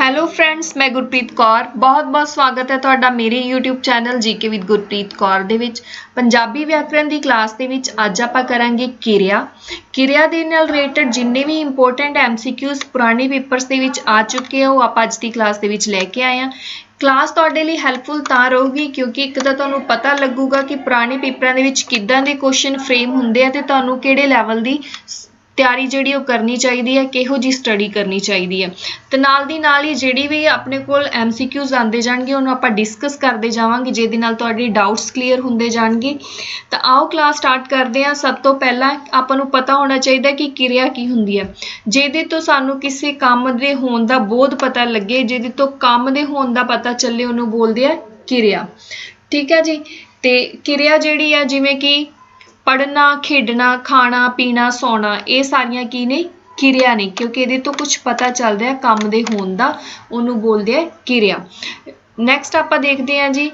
Hello friends ਮੈਂ ਗੁਰਪ੍ਰੀਤ ਕੌਰ। ਬਹੁਤ-ਬਹੁਤ ਸਵਾਗਤ ਹੈ ਤੁਹਾਡਾ ਮੇਰੇ YouTube channel GK with Gurpreet Kaur ਦੇ ਵਿੱਚ। ਪੰਜਾਬੀ ਵਿਆਕਰਣ ਦੀ ਕਲਾਸ ਦੇ ਵਿੱਚ ਅੱਜ ਆਪਾਂ ਕਰਾਂਗੇ ਕਿਰਿਆ। ਕਿਰਿਆ ਦੇ ਨਾਲ ਰਿਲੇਟਡ ਜਿੰਨੇ ਵੀ ਇੰਪੋਰਟੈਂਟ MCQs ਪੁਰਾਣੇ ਪੇਪਰਸ ਦੇ ਵਿੱਚ ਆ ਚੁੱਕੇ ਆ, ਉਹ ਆਪਾਂ ਅੱਜ ਦੀ ਕਲਾਸ ਦੇ ਵਿੱਚ ਲੈ ਕੇ ਆਏ ਹਾਂ। ਕਲਾਸ ਤੁਹਾਡੇ ਲਈ ਹੈਲਪਫੁਲ ਤਾਂ ਰਹੂਗੀ ਕਿਉਂਕਿ ਇੱਕ ਤਾਂ ਤੁਹਾਨੂੰ ਪਤਾ ਲੱਗੂਗਾ ਕਿ ਪੁਰਾਣੇ ਪੇਪਰਾਂ ਦੇ ਵਿੱਚ ਕਿੱਦਾਂ ਦੇ ਕੁਐਸਚਨ ਫਰੇਮ ਹੁੰਦੇ ਆ ਤੇ ਤੁਹਾਨੂੰ ਕਿਹੜੇ ਲੈਵਲ ਦੀ ਤਿਆਰੀ ਜਿਹੜੀ ਉਹ ਕਰਨੀ ਚਾਹੀਦੀ ਹੈ, ਕਿਹੋ ਜੀ ਸਟੱਡੀ ਕਰਨੀ ਚਾਹੀਦੀ ਹੈ। ਤੇ ਨਾਲ ਦੀ ਨਾਲ ਹੀ ਜਿਹੜੀ ਵੀ ਆਪਣੇ ਕੋਲ MCQs ਆਉਂਦੇ ਜਾਣਗੇ, ਉਹਨੂੰ ਆਪਾਂ ਡਿਸਕਸ ਕਰਦੇ ਜਾਵਾਂਗੇ, ਜਿਹਦੇ ਨਾਲ ਤੁਹਾਡੇ ਡਾਊਟਸ ਕਲੀਅਰ ਹੁੰਦੇ ਜਾਣਗੇ। ਤਾਂ ਆਓ ਕਲਾਸ ਸਟਾਰਟ ਕਰਦੇ ਹਾਂ। ਸਭ ਤੋਂ ਪਹਿਲਾਂ ਆਪਾਂ ਨੂੰ ਪਤਾ ਹੋਣਾ ਚਾਹੀਦਾ ਕਿ ਕਿਰਿਆ ਕੀ ਹੁੰਦੀ ਹੈ। ਜਿਹਦੇ ਤੋਂ ਸਾਨੂੰ ਕਿਸੇ ਕੰਮ ਦੇ ਹੋਣ ਦਾ ਬੋਧ ਪਤਾ ਲੱਗੇ, ਜਿਹਦੇ ਤੋਂ ਕੰਮ ਦੇ ਹੋਣ ਦਾ ਪਤਾ ਚੱਲੇ, ਉਹਨੂੰ ਬੋਲਦੇ ਆ ਕਿਰਿਆ। ਠੀਕ ਹੈ ਜੀ? ਤੇ ਕਿਰਿਆ ਜਿਹੜੀ ਹੈ, ਜਿਵੇਂ ਕਿ ਪੜ੍ਹਨਾ, ਖੇਡਣਾ, ਖਾਣਾ, ਪੀਣਾ, ਸੌਣਾ, ਇਹ ਸਾਰੀਆਂ ਕੀ ਨੇ? ਕਿਰਿਆ ਨੇ, ਕਿਉਂਕਿ ਇਹਦੇ ਤੋਂ ਕੁਝ ਪਤਾ ਚੱਲਦਾ ਹੈ ਕੰਮ ਦੇ ਹੋਣ ਦਾ, ਉਹਨੂੰ ਬੋਲਦੇ ਆ ਕਿਰਿਆ। ਨੈਕਸਟ ਆਪਾਂ ਦੇਖਦੇ ਹਾਂ ਜੀ,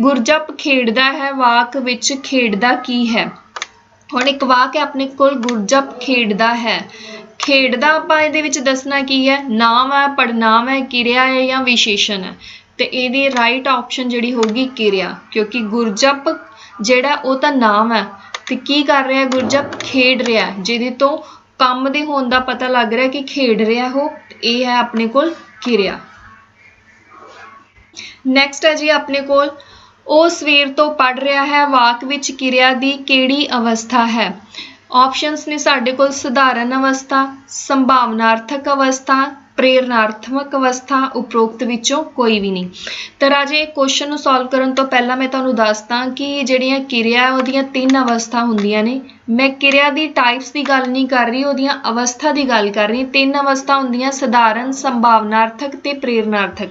ਗੁਰਜਪ ਖੇਡਦਾ ਹੈ, ਵਾਕ ਵਿੱਚ ਖੇਡਦਾ ਕੀ ਹੈ? ਹੁਣ ਇੱਕ ਵਾਕ ਹੈ ਆਪਣੇ ਕੋਲ, ਗੁਰਜਪ ਖੇਡਦਾ ਹੈ। ਖੇਡਦਾ ਆਪਾਂ ਇਹਦੇ ਵਿੱਚ ਦੱਸਣਾ ਕੀ ਹੈ? ਨਾਮ ਹੈ ਪੜਨਾਮ ਹੈ, ਕਿਰਿਆ ਹੈ ਜਾਂ ਵਿਸ਼ੇਸ਼ਣ ਹੈ? ਤੇ ਇਹਦੀ ਰਾਈਟ ਆਪਸ਼ਨ ਜਿਹੜੀ ਹੋਊਗੀ ਕਿਰਿਆ, ਕਿਉਂਕਿ ਗੁਰਜਪ ਜਿਹੜਾ ਉਹ ਤਾਂ ਨਾਮ ਹੈ ਤੇ ਕੀ ਕਰ ਰਿਹਾ ਗੁਰਜਪ ਖੇਡ ਰਿਹਾ ਜਿਹਦੇ ਤੋਂ ਕੰਮ ਦੇ ਹੋਣ ਦਾ ਪਤਾ ਲੱਗ ਰਿਹਾ ਕਿ ਖੇਡ ਰਿਹਾ ਉਹ, ਇਹ ਹੈ ਆਪਣੇ ਕੋਲ ਕਿਰਿਆ। ਨੈਕਸਟ ਹੈ ਜੀ ਆਪਣੇ ਕੋਲ, ਉਹ ਸਵੇਰ ਤੋਂ ਪੜ ਰਿਹਾ ਹੈ, ਵਾਕ ਵਿੱਚ ਕਿਰਿਆ ਦੀ ਕਿਹੜੀ ਅਵਸਥਾ ਹੈ? ਆਪਸ਼ਨਸ ਨੇ ਸਾਡੇ ਕੋਲ ਸਧਾਰਨ ਅਵਸਥਾ, ਸੰਭਾਵਨਾਰਥਕ ਅਵਸਥਾ ਪ੍ਰੇਰਨਾਤਮਕ ਅਵਸਥਾ ਉਪਰੋਕਤ ਵਿੱਚੋਂ ਕੋਈ ਵੀ ਨਹੀਂ। ਤਾਂ ਰਾਜੇ ਕੁਐਸਚਨ ਨੂੰ ਸੋਲਵ ਕਰਨ ਤੋਂ ਪਹਿਲਾਂ ਮੈਂ ਤੁਹਾਨੂੰ ਦੱਸਦਾ ਕਿ ਜਿਹੜੀਆਂ ਕਿਰਿਆ ਉਹਦੀਆਂ ਤਿੰਨ ਅਵਸਥਾ ਹੁੰਦੀਆਂ ਨੇ। ਮੈਂ ਕਿਰਿਆ ਦੀ ਟਾਈਪਸ ਦੀ ਗੱਲ ਨਹੀਂ ਕਰ ਰਹੀ, ਉਹਦੀਆਂ ਅਵਸਥਾ ਦੀ ਗੱਲ ਕਰ ਰਹੀ, ਤਿੰਨ ਅਵਸਥਾ ਹੁੰਦੀਆਂ, ਸਧਾਰਨ, ਸੰਭਾਵਨਾਰਥਕ ਤੇ ਪ੍ਰੇਰਨਾਰਥਕ।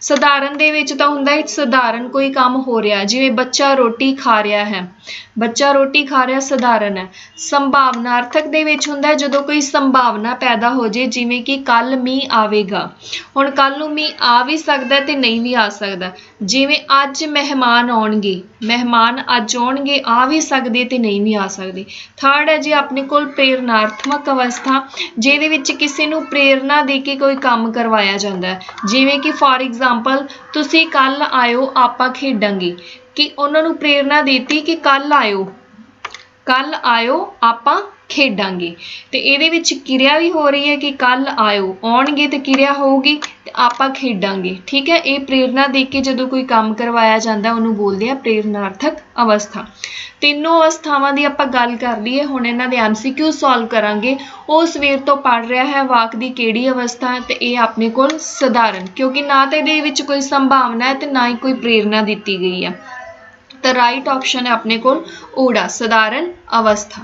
ਸਧਾਰਨ ਦੇ ਵਿੱਚ ਤਾਂ ਹੁੰਦਾ ਹੈ, ਸਧਾਰਨ ਕੋਈ ਕੰਮ ਹੋ ਰਿਹਾ, ਜਿਵੇਂ ਬੱਚਾ ਰੋਟੀ ਖਾ ਰਿਹਾ ਹੈ। ਬੱਚਾ ਰੋਟੀ ਖਾ ਰਿਹਾ ਸਧਾਰਨ ਹੈ। ਸੰਭਾਵਨਾਰਥਕ ਦੇ ਵਿੱਚ ਹੁੰਦਾ ਹੈ, ਜਦੋਂ ਕੋਈ ਸੰਭਾਵਨਾ ਪੈਦਾ ਹੋ ਜੇ, ਜਿਵੇਂ ਕਿ ਕੱਲ ਮੀਂਹ ਆਵੇਗਾ। ਹੁਣ ਕੱਲ ਨੂੰ ਮੀਂਹ ਆ ਵੀ ਸਕਦਾ ਤੇ ਨਹੀਂ ਵੀ ਆ ਸਕਦਾ। ਜਿਵੇਂ ਅੱਜ ਮਹਿਮਾਨ ਆਉਣਗੇ, ਮਹਿਮਾਨ ਅੱਜ ਆਉਣਗੇ, ਆ ਵੀ ਸਕਦੇ ਤੇ ਨਹੀਂ ਵੀ ਆ ਸਕਦੇ। ਥਰਡ ਹੈ ਜੀ ਆਪਣੇ ਕੋਲ ਪ੍ਰੇਰਨਾਤਮਕ ਅਵਸਥਾ, ਜਿਹਦੇ ਵਿੱਚ ਕਿਸੇ ਨੂੰ ਪ੍ਰੇਰਨਾ ਦੇ ਕੇ ਕੋਈ ਕੰਮ ਕਰਵਾਇਆ ਜਾਂਦਾ ਹੈ। ਜਿਵੇਂ ਕਿ ਫੋਰ ਐਗਜ਼ਾਮਪਲ ਤੁਸੀਂ ਕੱਲ ਆਇਓ, ਆਪਾਂ ਖੇਡਾਂਗੇ। ਕਿ ਉਹਨਾਂ ਨੂੰ ਪ੍ਰੇਰਨਾ ਦਿੱਤੀ ਕਿ ਕੱਲ ਆਇਓ। ਕੱਲ ਆਇਓ, ਆਪਾਂ ਖੇਡਾਂਗੇ। ਤੇ ਇਹਦੇ ਵਿੱਚ ਕਿਰਿਆ ਵੀ ਹੋ ਰਹੀ ਹੈ ਕਿ ਕੱਲ ਆਇਓ। ਆਉਣਗੇ ਤੇ ਕਿਰਿਆ ਹੋਊਗੀ। ਆਪਾਂ ਖੇਡਾਂਗੇ, ਠੀਕ ਹੈ? ਇਹ ਪ੍ਰੇਰਨਾ ਦੇ ਕੇ ਜਦੋਂ ਕੋਈ ਕੰਮ ਕਰਵਾਇਆ ਜਾਂਦਾ, ਉਹਨੂੰ ਬੋਲਦੇ ਆ ਪ੍ਰੇਰਨਾਰਥਕ ਅਵਸਥਾ। ਤਿੰਨੋਂ ਅਵਸਥਾਵਾਂ ਦੀ ਆਪਾਂ ਗੱਲ ਕਰ ਲਈਏ, ਹੁਣ ਇਹਨਾਂ ਦੇ MCQ ਸੋਲਵ ਕਰਾਂਗੇ। ਉਹ ਸਵੇਰ ਤੋਂ ਪੜ ਰਿਹਾ ਹੈ, ਵਾਕ ਦੀ ਕਿਹੜੀ ਅਵਸਥਾ ਹੈ ਤੇ ਇਹ ਆਪਣੇ ਕੋਲ ਸਧਾਰਨ, ਕਿਉਂਕਿ ਨਾ ਤਾਂ ਇਹਦੇ ਵਿੱਚ ਕੋਈ ਸੰਭਾਵਨਾ ਹੈ ਤੇ ਨਾ ਹੀ ਕੋਈ ਪ੍ਰੇਰਨਾ ਦਿੱਤੀ ਗਈ ਹੈ। ਤਾਂ ਰਾਈਟ ਆਪਸ਼ਨ ਹੈ ਆਪਣੇ ਕੋਲ ਊੜਾ ਸਧਾਰਨ ਅਵਸਥਾ।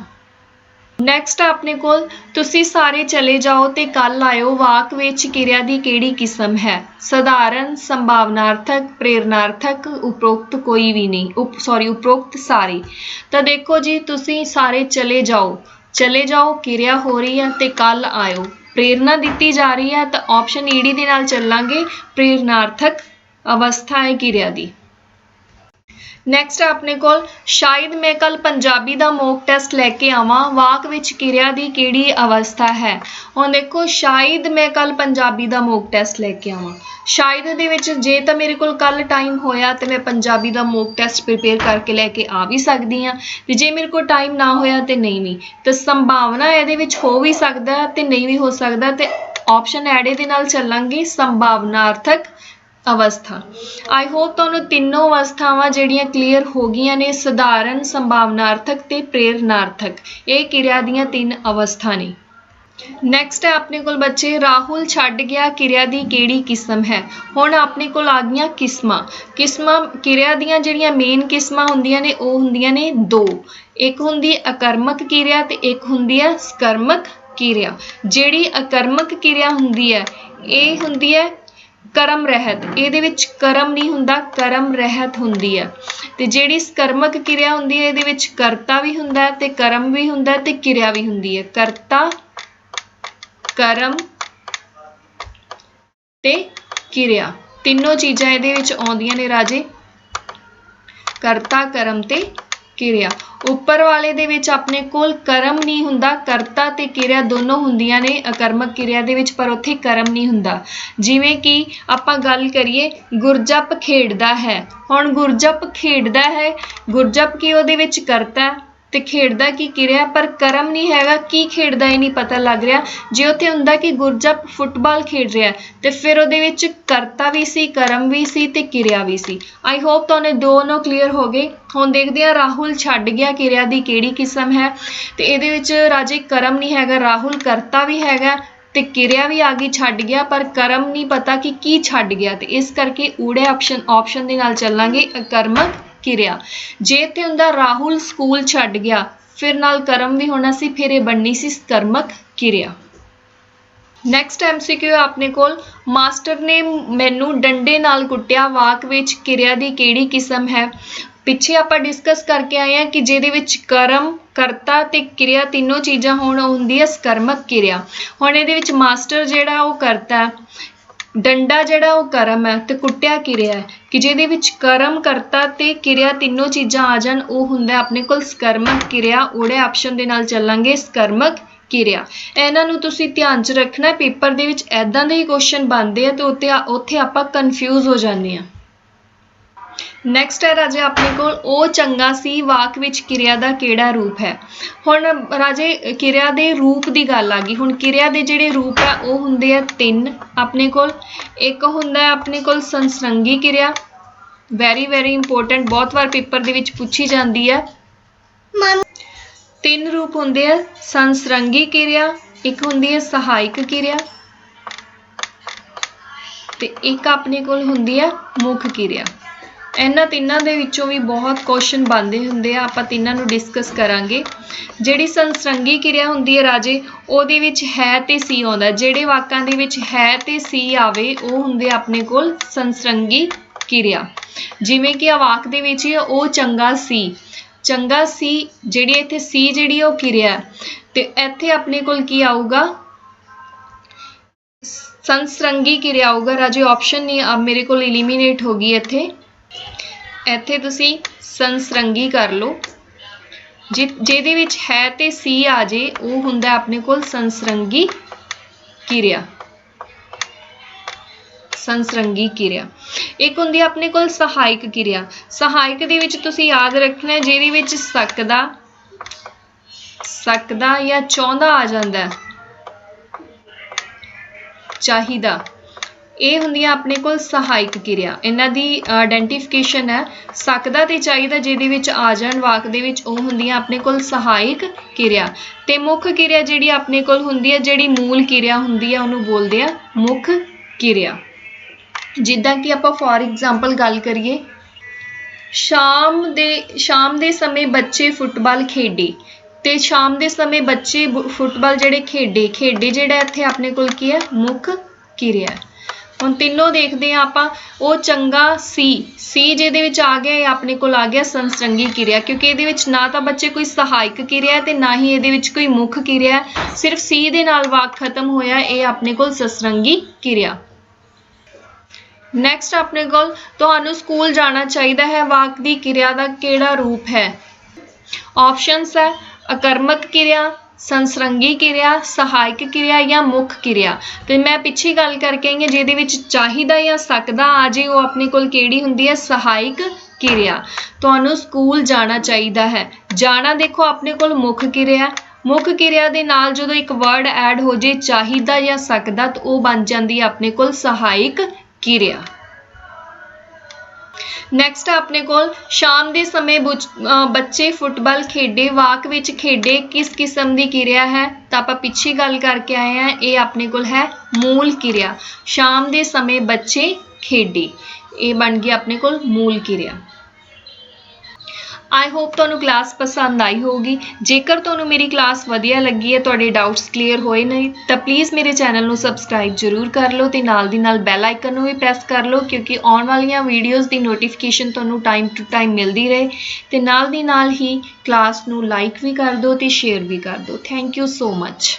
ਨੈਕਸਟ ਆਪਣੇ ਕੋਲ ਤੁਸੀਂ ਸਾਰੇ ਚਲੇ ਜਾਓ ਤੇ ਕੱਲ ਆਇਓ ਵਾਕ ਵਿੱਚ ਕਿਰਿਆ ਦੀ ਕਿਹੜੀ ਕਿਸਮ ਹੈ? ਸਧਾਰਨ, ਸੰਭਾਵਨਾਰਥਕ, ਪ੍ਰੇਰਨਾਰਥਕ, ਉਪਰੋਕਤ ਕੋਈ ਵੀ ਨਹੀਂ। ਉਪ ਸੌਰੀ ਉਪਰੋਕਤ ਸਾਰੇ। ਤਾਂ ਦੇਖੋ ਜੀ, ਤੁਸੀਂ ਸਾਰੇ ਚਲੇ ਜਾਓ। ਚਲੇ ਜਾਓ, ਕਿਰਿਆ ਹੋ ਰਹੀ ਹੈ ਤੇ ਕੱਲ ਆਇਓ। ਪ੍ਰੇਰਨਾ ਦਿੱਤੀ ਜਾ ਰਹੀ ਹੈ ਤਾਂ ਆਪਸ਼ਨ ਈਡੀ ਦੇ ਨਾਲ ਚੱਲਾਂਗੇ। ਪ੍ਰੇਰਨਾਰਥਕ ਅਵਸਥਾ ਹੈ ਕਿਰਿਆ ਦੀ। ਨੈਕਸਟ ਆਪਣੇ ਕੋਲ, ਸ਼ਾਇਦ ਮੈਂ ਕੱਲ ਪੰਜਾਬੀ ਦਾ ਮੌਕ ਟੈਸਟ ਲੈ ਕੇ ਆਵਾਂ। ਵਾਕ ਵਿੱਚ ਕਿਰਿਆ ਦੀ ਕਿਹੜੀ ਅਵਸਥਾ ਹੈ? ਹੁਣ ਦੇਖੋ, ਸ਼ਾਇਦ ਮੈਂ ਕੱਲ ਪੰਜਾਬੀ ਦਾ ਮੌਕ ਟੈਸਟ ਲੈ ਕੇ ਆਵਾਂ। ਸ਼ਾਇਦ ਦੇ ਵਿੱਚ ਜੇ ਤਾਂ ਮੇਰੇ ਕੋਲ ਕੱਲ ਟਾਈਮ ਹੋਇਆ ਤੇ ਮੈਂ ਪੰਜਾਬੀ ਦਾ ਮੌਕ ਟੈਸਟ ਪ੍ਰਿਪੇਅਰ ਕਰਕੇ ਲੈ ਕੇ ਆ ਵੀ ਸਕਦੀ ਹਾਂ। ਤੇ ਜੇ ਮੇਰੇ ਕੋਲ ਟਾਈਮ ਨਾ ਹੋਇਆ ਤੇ ਨਹੀਂ ਵੀ। ਤੇ ਸੰਭਾਵਨਾ ਇਹਦੇ ਵਿੱਚ ਹੋ ਵੀ ਸਕਦਾ ਹੈ ਤੇ ਨਹੀਂ ਵੀ ਹੋ ਸਕਦਾ ਤੇ ਆਪਸ਼ਨ ਐਡੇ ਦੇ ਨਾਲ ਚੱਲਾਂਗੇ। ਸੰਭਾਵਨਾਰਥਕ ਅਵਸਥਾ। ਆਈ ਹੋਪ ਤੁਹਾਨੂੰ ਤਿੰਨੋਂ ਅਵਸਥਾਵਾਂ ਜਿਹੜੀਆਂ ਕਲੀਅਰ ਹੋ ਗਈਆਂ ਨੇ, ਸਧਾਰਨ, ਸੰਭਾਵਨਾਰਥਕ ਤੇ ਪ੍ਰੇਰਨਾਰਥਕ। ਇਹ ਕਿਰਿਆ ਦੀਆਂ ਤਿੰਨ ਅਵਸਥਾ ਨੇ। ਨੈਕਸਟ ਹੈ ਆਪਣੇ ਕੋਲ ਬੱਚੇ, ਰਾਹੁਲ ਛੱਡ ਗਿਆ, ਕਿਰਿਆ ਦੀ ਕਿਹੜੀ ਕਿਸਮ ਹੈ? ਹੁਣ ਆਪਣੇ ਕੋਲ ਆ ਗਈਆਂ ਕਿਸਮਾਂ। ਕਿਸਮਾਂ, ਕਿਰਿਆ ਦੀਆਂ ਜਿਹੜੀਆਂ ਮੇਨ ਕਿਸਮਾਂ ਹੁੰਦੀਆਂ ਨੇ, ਉਹ ਹੁੰਦੀਆਂ ਨੇ ਦੋ। ਇੱਕ ਹੁੰਦੀ ਅਕਰਮਕ ਕਿਰਿਆ ਤੇ ਇੱਕ ਹੁੰਦੀ ਹੈ ਸਕਰਮਕ ਕਿਰਿਆ। ਜਿਹੜੀ ਅਕਰਮਕ ਕਿਰਿਆ ਹੁੰਦੀ ਹੈ, ਇਹ ਹੁੰਦੀ ਹੈ ਕਰਮ ਰਹਿਤ। ਇਹਦੇ ਵਿੱਚ ਕਰਮ ਨਹੀਂ ਹੁੰਦਾ, ਕਰਮ ਰਹਿਤ ਹੁੰਦੀ ਹੈ। ਤੇ ਜਿਹੜੀ ਸਕਰਮਕ ਕਿਰਿਆ ਹੁੰਦੀ ਹੈ, ਇਹਦੇ ਵਿੱਚ ਕਰਤਾ ਵੀ ਹੁੰਦਾ ਤੇ ਕਰਮ ਵੀ ਹੁੰਦਾ ਤੇ ਕਿਰਿਆ ਵੀ ਹੁੰਦੀ ਹੈ। ਕਰਤਾ, ਕਰਮ ਤੇ ਕਿਰਿਆ। ਤਿੰਨੋਂ ਚੀਜ਼ਾਂ ਇਹਦੇ ਵਿੱਚ ਆਉਂਦੀਆਂ ਨੇ ਰਾਜੇ। ਕਰਤਾ, ਕਰਮ ਤੇ ਕਿਰਿਆ ਉੱਪਰ ਵਾਲੇ ਦੇ ਵਿੱਚ ਆਪਣੇ ਕੋਲ ਕਰਮ ਨਹੀਂ ਹੁੰਦਾ, ਕਰਤਾ ਤੇ ਕਿਰਿਆ ਦੋਨੋਂ ਹੁੰਦੀਆਂ ਨੇ, ਅਕਰਮਕ ਕਿਰਿਆ ਦੇ ਵਿੱਚ, ਪਰ ਉੱਥੇ ਕਰਮ ਨਹੀਂ ਹੁੰਦਾ। ਜਿਵੇਂ ਕਿ ਆਪਾਂ ਗੱਲ ਕਰੀਏ, ਗੁਰਜਪ ਖੇਡਦਾ ਹੈ। ਹੁਣ ਗੁਰਜਪ ਖੇਡਦਾ ਹੈ, ਗੁਰਜਪ ਕੀ ਉਹਦੇ ਵਿੱਚ ਕਰਤਾ? ਤੇ ਖੇਡਦਾ ਕੀ ਕਿਰਿਆ ਪਰ ਕਰਮ ਨਹੀਂ ਹੈਗਾ ਕੀ ਖੇਡਦਾ ਇਹ ਨਹੀਂ ਪਤਾ ਲੱਗ ਰਿਹਾ। ਜੇ ਉੱਥੇ ਹੁੰਦਾ ਕਿ ਗੁਰਜਪ ਫੁੱਟਬਾਲ ਖੇਡ ਰਿਹਾ ਹੈ, ਤੇ ਫਿਰ ਉਹਦੇ ਵਿੱਚ ਕਰਤਾ ਵੀ ਸੀ ਕਰਮ ਵੀ ਸੀ ਤੇ ਕਿਰਿਆ ਵੀ ਸੀ। ਆਈ ਹੋਪ ਤੁਹਾਨੂੰ ਦੋਨੋਂ ਕਲੀਅਰ ਹੋ ਗਏ। ਹੁਣ ਦੇਖਦੇ ਹਾਂ ਰਾਹੁਲ ਛੱਡ ਗਿਆ ਕਿਰਿਆ ਦੀ ਕਿਹੜੀ ਕਿਸਮ ਹੈ। ਤੇ ਇਹਦੇ ਵਿੱਚ ਰਾਜੇ ਕਰਮ ਨਹੀਂ ਹੈਗਾ ਰਾਹੁਲ ਕਰਤਾ ਵੀ ਹੈਗਾ ਤੇ ਕਿਰਿਆ ਵੀ ਆ ਗਈ ਛੱਡ ਗਿਆ ਪਰ ਕਰਮ ਨਹੀਂ ਪਤਾ ਕਿ ਕੀ ਛੱਡ ਗਿਆ। ਤੇ ਇਸ ਕਰਕੇ ਊੜੇ ਆਪਸ਼ਨ ਆਪਸ਼ਨ ਦੇ ਨਾਲ ਚੱਲਾਂਗੇ ਅਕਰਮਕ ਕਿਰਿਆ ਜੇ ਤੇ ਹੁੰਦਾ ਰਾਹੁਲ ਸਕੂਲ ਛੱਡ ਗਿਆ, ਫਿਰ ਨਾਲ ਕਰਮ ਵੀ ਹੋਣਾ ਸੀ, ਫਿਰ ਇਹ ਬਣਨੀ ਸੀ ਸਕਰਮਕ ਕਿਰਿਆ। ਨੈਕਸਟ ਐਮਸੀਕਿਊ ਆਪਣੇ ਕੋਲ। ਮਾਸਟਰ ਨੇ ਮੈਨੂੰ ਡੰਡੇ ਨਾਲ ਕੁੱਟਿਆ, ਵਾਕ ਵਿੱਚ ਕਿਰਿਆ ਦੀ ਕਿਹੜੀ ਕਿਸਮ ਹੈ? ਪਿੱਛੇ ਆਪਾਂ ਡਿਸਕਸ ਕਰਕੇ ਆਏ ਹਾਂ ਕਿ ਜਿਹਦੇ ਵਿੱਚ ਕਰਮ, ਕਰਤਾ ਤੇ ਕਿਰਿਆ ਤਿੰਨੋਂ ਚੀਜ਼ਾਂ ਹੋਣ ਹੁੰਦੀ ਹੈ ਸਕਰਮਕ ਕਿਰਿਆ। ਹੁਣ ਇਹਦੇ ਵਿੱਚ ਮਾਸਟਰ ਜਿਹੜਾ ਉਹ ਕਰਤਾ ਡੰਡਾ ਜਿਹੜਾ ਉਹ ਕਰਮ ਹੈ ਤੇ ਕੁੱਟਿਆ ਕਿਰਿਆ ਹੈ, ਕਿ ਜਿਹਦੇ ਵਿੱਚ ਕਰਮ ਕਰਤਾ ਤੇ ਕਿਰਿਆ ਤਿੰਨੋਂ ਚੀਜ਼ਾਂ ਆ ਜਾਣ, ਉਹ ਹੁੰਦਾ ਆਪਣੇ ਕੋਲ ਸਕਰਮਕ ਕਿਰਿਆ, ਉਹਦੇ ਆਪਸ਼ਨ ਦੇ ਨਾਲ ਚੱਲਾਂਗੇ ਸਕਰਮਕ ਕਿਰਿਆ। ਇਹਨਾਂ ਨੂੰ ਤੁਸੀਂ ਧਿਆਨ 'ਚ ਰੱਖਣਾ ਪੇਪਰ ਦੇ ਵਿੱਚ ਐਦਾਂ ਦੇ ਹੀ ਕੁਐਸਚਨ ਬਣਦੇ ਆ ਤੇ ਉੱਤੇ ਉੱਥੇ ਆਪਾਂ ਕਨਫਿਊਜ਼ ਹੋ ਜਾਂਦੇ ਆ ਨੈਕਸਟ ਹੈ ਰਾਜੇ ਆਪਣੇ ਕੋਲ, ਉਹ ਚੰਗਾ ਸੀ, ਵਾਕ ਵਿੱਚ ਕਿਰਿਆ ਦਾ ਕਿਹੜਾ ਰੂਪ ਹੈ? ਹੁਣ ਰਾਜੇ, ਕਿਰਿਆ ਦੇ ਰੂਪ ਦੀ ਗੱਲ ਆ ਗਈ। ਹੁਣ ਕਿਰਿਆ ਦੇ ਜਿਹੜੇ ਰੂਪ ਆ, ਉਹ ਹੁੰਦੇ ਆ ਤਿੰਨ ਆਪਣੇ ਕੋਲ। ਇੱਕ ਹੁੰਦਾ ਆਪਣੇ ਕੋਲ ਸੰਸਰੰਗੀ ਕਿਰਿਆ। ਵੈਰੀ ਵੈਰੀ ਇੰਪੋਰਟੈਂਟ ਬਹੁਤ ਵਾਰ ਪੇਪਰ ਦੇ ਵਿੱਚ ਪੁੱਛੀ ਜਾਂਦੀ ਹੈ। ਤਿੰਨ ਰੂਪ ਹੁੰਦੇ ਆ, ਸੰਸਰੰਗੀ ਕਿਰਿਆ, ਇੱਕ ਹੁੰਦੀ ਹੈ ਸਹਾਇਕ ਕਿਰਿਆ। ਤੇ ਇੱਕ ਆਪਣੇ ਕੋਲ ਹੁੰਦੀ ਹੈ ਮੁੱਖ ਕਿਰਿਆ। ਇਹਨਾਂ ਤਿੰਨਾਂ ਦੇ ਵਿੱਚੋਂ ਵੀ ਬਹੁਤ ਕੁਐਸਚਨ ਬਣਦੇ ਹੁੰਦੇ ਆ ਆਪਾਂ ਤਿੰਨਾਂ ਨੂੰ ਡਿਸਕਸ ਕਰਾਂਗੇ। ਜਿਹੜੀ ਸੰਸਰੰਗੀ ਕਿਰਿਆ ਹੁੰਦੀ ਹੈ ਰਾਜੇ ਉਹਦੇ ਵਿੱਚ ਹੈ ਤੇ ਸੀ ਆਉਂਦਾ। ਜਿਹੜੇ ਵਾਕਾਂ ਦੇ ਵਿੱਚ ਹੈ ਤੇ ਸੀ ਆਵੇ ਉਹ ਹੁੰਦੇ ਆ ਆਪਣੇ ਕੋਲ ਸੰਸਰੰਗੀ ਕਿਰਿਆ। ਜਿਵੇਂ ਕਿ ਆ ਵਾਕ ਦੇ ਵਿੱਚ ਹੀ ਆ, ਉਹ ਚੰਗਾ ਸੀ। ਚੰਗਾ ਸੀ ਜਿਹੜੀ ਇੱਥੇ ਸੀ ਜਿਹੜੀ ਉਹ ਕਿਰਿਆ ਹੈ। ਤੇ ਇੱਥੇ ਆਪਣੇ ਕੋਲ ਕੀ ਆਊਗਾ? ਸੰਸਰੰਗੀ ਕਿਰਿਆ ਆਊਗਾ। ਰਾਜੇ ਆਪਸ਼ਨ ਨਹੀਂ ਅਬ ਮੇਰੇ ਕੋਲ ਐਲੀਮੀਨੇਟ ਹੋ ਗਈ ਇੱਥੇ। ਇੱਥੇ ਤੁਸੀਂ ਸੰਸਰੰਗੀ ਕਰ ਲਓ। ਜਿਹਦੇ ਵਿੱਚ ਹੈ ਤੇ ਸੀ ਆ ਜੇ, ਉਹ ਹੁੰਦਾ ਆਪਣੇ ਕੋਲ ਸੰਸਰੰਗੀ ਕਿਰਿਆ। ਸੰਸਰੰਗੀ ਕਿਰਿਆ। ਇੱਕ ਹੁੰਦੀ ਹੈ ਆਪਣੇ ਕੋਲ ਸਹਾਇਕ ਕਿਰਿਆ। ਸਹਾਇਕ ਦੇ ਵਿੱਚ ਤੁਸੀਂ ਯਾਦ ਰੱਖਣਾ, ਜਿਹਦੇ ਵਿੱਚ ਸਕਦਾ ਸਕਦਾ ਜਾਂ ਚਾਹੁੰਦਾ ਆ ਜਾਂਦਾ। ਚਾਹੀਦਾ। ਇਹ ਹੁੰਦੀਆਂ ਆਪਣੇ ਕੋਲ ਸਹਾਇਕ ਕਿਰਿਆ। ਇਹਨਾਂ ਦੀ ਆਇਡੈਂਟੀਫਿਕੇਸ਼ਨ ਹੈ। ਸਕਦਾ ਤੇ ਚਾਹੀਦਾ ਜਿਹਦੇ ਵਿੱਚ ਆ ਜਾਣ, ਵਾਕ ਦੇ ਵਿੱਚ ਉਹ ਹੁੰਦੀਆਂ ਆਪਣੇ ਕੋਲ ਸਹਾਇਕ ਕਿਰਿਆ। ਤੇ ਮੁੱਖ ਕਿਰਿਆ ਜਿਹੜੀ ਆਪਣੇ ਕੋਲ ਹੁੰਦੀ ਹੈ ਜਿਹੜੀ ਮੂਲ ਕਿਰਿਆ ਹੁੰਦੀ ਹੈ ਉਹਨੂੰ ਬੋਲਦੇ ਆ ਮੁੱਖ ਕਿਰਿਆ। ਜਿੱਦਾਂ ਕਿ ਆਪਾਂ ਫੋਰ ਐਗਜ਼ਾਮਪਲ ਗੱਲ ਕਰੀਏ। ਸ਼ਾਮ ਦੇ ਸ਼ਾਮ ਦੇ ਸਮੇਂ ਬੱਚੇ ਫੁੱਟਬਾਲ ਖੇਡੇ। ਤੇ ਸ਼ਾਮ ਦੇ ਸਮੇਂ ਬੱਚੇ ਬੁ- ਫੁੱਟਬਾਲ ਜਿਹੜੇ ਖੇਡੇ। ਖੇਡੇ ਜਿਹੜਾ ਇੱਥੇ ਆਪਣੇ ਕੋਲ ਕੀ ਹੈ? ਮੁੱਖ ਕਿਰਿਆ ਹੁਣ ਤਿੰਨੋਂ ਦੇਖਦੇ ਹਾਂ ਆਪਾਂ, ਉਹ ਚੰਗਾ ਸੀ ਸੀ ਜਿਹਦੇ ਵਿੱਚ ਆ ਗਿਆ ਇਹ ਆਪਣੇ ਕੋਲ ਆ ਗਿਆ ਸੰਸਰੰਗੀ ਕਿਰਿਆ, ਕਿਉਂਕਿ ਇਹਦੇ ਵਿੱਚ ਨਾ ਤਾਂ ਬੱਚੇ ਕੋਈ ਸਹਾਇਕ ਕਿਰਿਆ ਹੈ ਤੇ ਨਾ ਹੀ ਇਹਦੇ ਵਿੱਚ ਕੋਈ ਮੁੱਖ ਕਿਰਿਆ, ਸਿਰਫ ਸੀ ਦੇ ਨਾਲ ਵਾਕ ਖਤਮ ਹੋਇਆ, ਇਹ ਆਪਣੇ ਕੋਲ ਸਸਰੰਗੀ ਕਿਰਿਆ। ਨੈਕਸਟ ਆਪਣੇ ਕੋਲ, ਤੁਹਾਨੂੰ ਸਕੂਲ ਜਾਣਾ ਚਾਹੀਦਾ ਹੈ, ਵਾਕ ਦੀ ਕਿਰਿਆ ਦਾ ਕਿਹੜਾ ਰੂਪ ਹੈ? ਆਪਸ਼ਨਸ ਹੈ, ਅਕਰਮਕ ਕਿਰਿਆ ਸੰਸਰੰਗੀ ਕਿਰਿਆ, ਸਹਾਇਕ ਕਿਰਿਆ ਜਾਂ ਮੁੱਖ ਕਿਰਿਆ। ਤੇ ਮੈਂ ਪਿੱਛੇ ਗੱਲ ਕਰਕੇ ਆਈ ਹਾਂ, ਜਿਹਦੇ ਵਿੱਚ ਚਾਹੀਦਾ ਜਾਂ ਸਕਦਾ ਆ ਜੇ ਉਹ ਆਪਣੇ ਕੋਲ ਕਿਹੜੀ ਹੁੰਦੀ ਹੈ, ਸਹਾਇਕ ਕਿਰਿਆ। ਤੁਹਾਨੂੰ ਸਕੂਲ ਜਾਣਾ ਚਾਹੀਦਾ ਹੈ। ਜਾਣਾ ਦੇਖੋ ਆਪਣੇ ਕੋਲ ਮੁੱਖ ਕਿਰਿਆ। ਮੁੱਖ ਕਿਰਿਆ ਦੇ ਨਾਲ ਜਦੋਂ ਇੱਕ ਵਰਡ ਐਡ ਹੋ ਜੇ ਚਾਹੀਦਾ ਜਾਂ ਸਕਦਾ, ਤਾਂ ਉਹ ਬਣ ਜਾਂਦੀ ਹੈ ਆਪਣੇ ਕੋਲ ਸਹਾਇਕ ਕਿਰਿਆ। ਨੈਕਸਟ ਆਪਣੇ ਕੋਲ, ਸ਼ਾਮ ਦੇ ਸਮੇਂ ਬੁਚ- ਬੱਚੇ ਫੁੱਟਬਾਲ ਖੇਡੇ, ਵਾਕ ਵਿੱਚ ਖੇਡੇ, ਕਿਸ ਕਿਸਮ ਦੀ ਕਿਰਿਆ ਹੈ? ਤਾਂ ਆਪਾਂ ਪਿੱਛੇ ਗੱਲ ਕਰਕੇ ਆਏ ਹਾਂ, ਇਹ ਆਪਣੇ ਕੋਲ ਹੈ ਮੂਲ ਕਿਰਿਆ। ਸ਼ਾਮ ਦੇ ਸਮੇਂ ਬੱਚੇ ਖੇਡੇ, ਇਹ ਬਣ ਗਈ ਆਪਣੇ ਕੋਲ ਮੂਲ ਕਿਰਿਆ। ਆਈ ਹੋਪ ਤੁਹਾਨੂੰ ਕਲਾਸ ਪਸੰਦ ਆਈ ਹੋਊਗੀ। ਜੇਕਰ ਤੁਹਾਨੂੰ ਮੇਰੀ ਕਲਾਸ ਵਧੀਆ ਲੱਗੀ ਹੈ, ਤੁਹਾਡੇ ਡਾਊਟਸ ਕਲੀਅਰ ਹੋਏ ਨੇ, ਤਾਂ ਪਲੀਜ਼ ਮੇਰੇ ਚੈਨਲ ਨੂੰ ਸਬਸਕ੍ਰਾਈਬ ਜ਼ਰੂਰ ਕਰ ਲਓ ਤੇ ਨਾਲ ਦੀ ਨਾਲ ਬੈਲ ਆਈਕਨ ਨੂੰ ਵੀ ਪ੍ਰੈਸ ਕਰ ਲਓ, ਕਿਉਂਕਿ ਆਉਣ ਵਾਲੀਆਂ ਵੀਡੀਓਜ਼ ਦੀ ਨੋਟੀਫਿਕੇਸ਼ਨ ਤੁਹਾਨੂੰ ਟਾਈਮ ਟੂ ਟਾਈਮ ਮਿਲਦੀ ਰਹੇ। ਤੇ ਨਾਲ ਦੀ ਨਾਲ ਹੀ ਕਲਾਸ ਨੂੰ ਲਾਈਕ ਵੀ ਕਰ ਦਿਓ ਤੇ ਸ਼ੇਅਰ ਵੀ ਕਰ ਦਿਓ। Thank you so much